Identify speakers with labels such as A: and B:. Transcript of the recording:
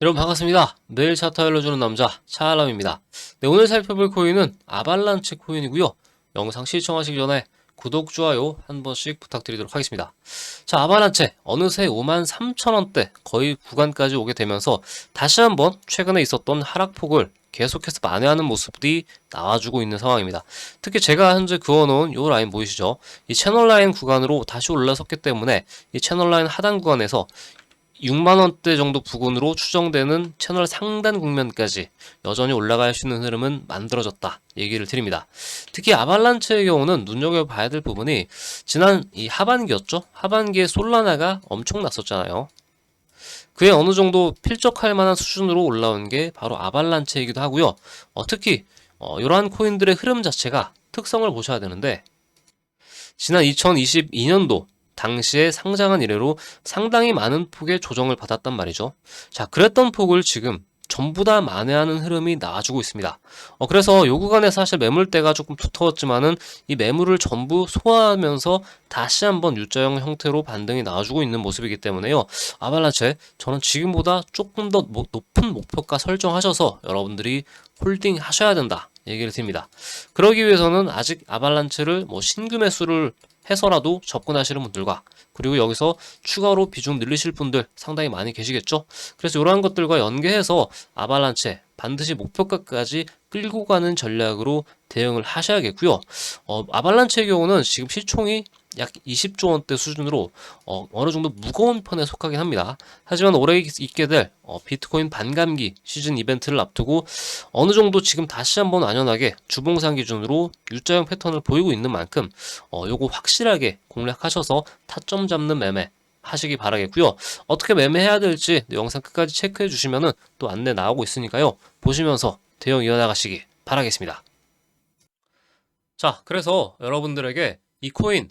A: 여러분 반갑습니다. 매일 차트 알려주는 남자 차알람입니다. 네, 오늘 살펴볼 코인은 아발란체 코인이고요. 영상 시청하시기 전에 구독, 좋아요 한 번씩 부탁드리도록 하겠습니다. 자, 아발란체 어느새 5만 3천 원대 거의 구간까지 오게 되면서 다시 한번 최근에 있었던 하락폭을 계속해서 만회하는 모습들이 나와주고 있는 상황입니다. 특히 제가 현재 그어놓은 이 라인 보이시죠? 이 채널 라인 구간으로 다시 올라섰기 때문에 이 채널 라인 하단 구간에서 6만 원대 정도 부근으로 추정되는 채널 상단 국면까지 여전히 올라갈 수 있는 흐름은 만들어졌다 얘기를 드립니다. 특히 아발란체의 경우는 눈여겨봐야 될 부분이 지난 이 하반기였죠. 하반기에 솔라나가 엄청 났었잖아요. 그에 어느 정도 필적할 만한 수준으로 올라온 게 바로 아발란체이기도 하고요. 어, 특히 어, 이러한 코인들의 흐름 자체가 특성을 보셔야 되는데 지난 2022년도 당시에 상장한 이래로 상당히 많은 폭의 조정을 받았단 말이죠. 자, 그랬던 폭을 지금 전부 다 만회하는 흐름이 나와주고 있습니다. 어, 그래서 요 구간에 사실 매물대가 조금 두터웠지만은 이 매물을 전부 소화하면서 다시 한번 U자형 형태로 반등이 나와주고 있는 모습이기 때문에요. 아발란체 저는 지금보다 조금 더 모- 높은 목표가 설정하셔서 여러분들이 홀딩 하셔야 된다. 얘기를 드립니다. 그러기 위해서는 아직 아발란체를 뭐 신규 매수를 해서라도 접근하시는 분들과 그리고 여기서 추가로 비중 늘리실 분들 상당히 많이 계시겠죠. 그래서 이러한 것들과 연계해서 아발란체 반드시 목표가까지 끌고 가는 전략으로 대응을 하셔야겠고요. 어, 아발란체의 경우는 지금 시총이 약 20조 원대 수준으로 어, 어느 정도 무거운 편에 속하긴 합니다. 하지만 올해 있게 될 어, 비트코인 반감기 시즌 이벤트를 앞두고 어느 정도 지금 다시 한번 안연하게 주봉상 기준으로 U자형 패턴을 보이고 있는 만큼 어, 요거 확실하게 공략하셔서 타점 잡는 매매 하시기 바라겠고요. 어떻게 매매해야 될지 영상 끝까지 체크해 주시면은 또 안내 나오고 있으니까요. 보시면서 대응 이어나가시기 바라겠습니다. 자, 그래서 여러분들에게 이 코인